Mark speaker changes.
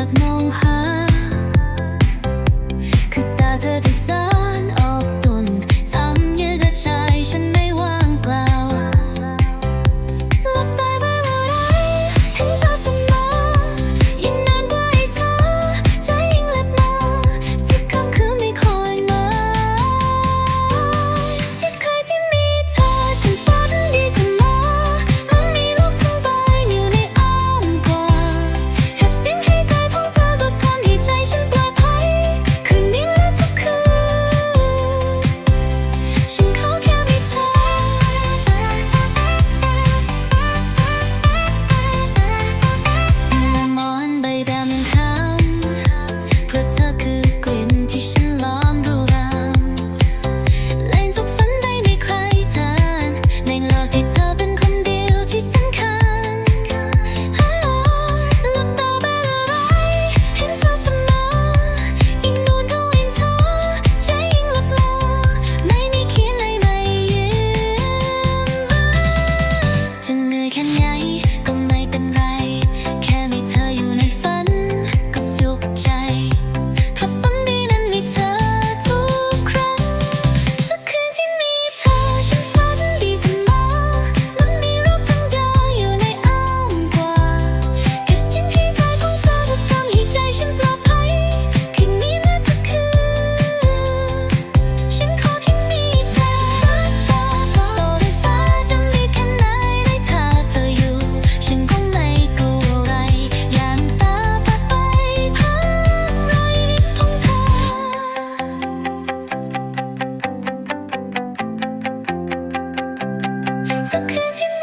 Speaker 1: จากมองหา 항상 그 짓.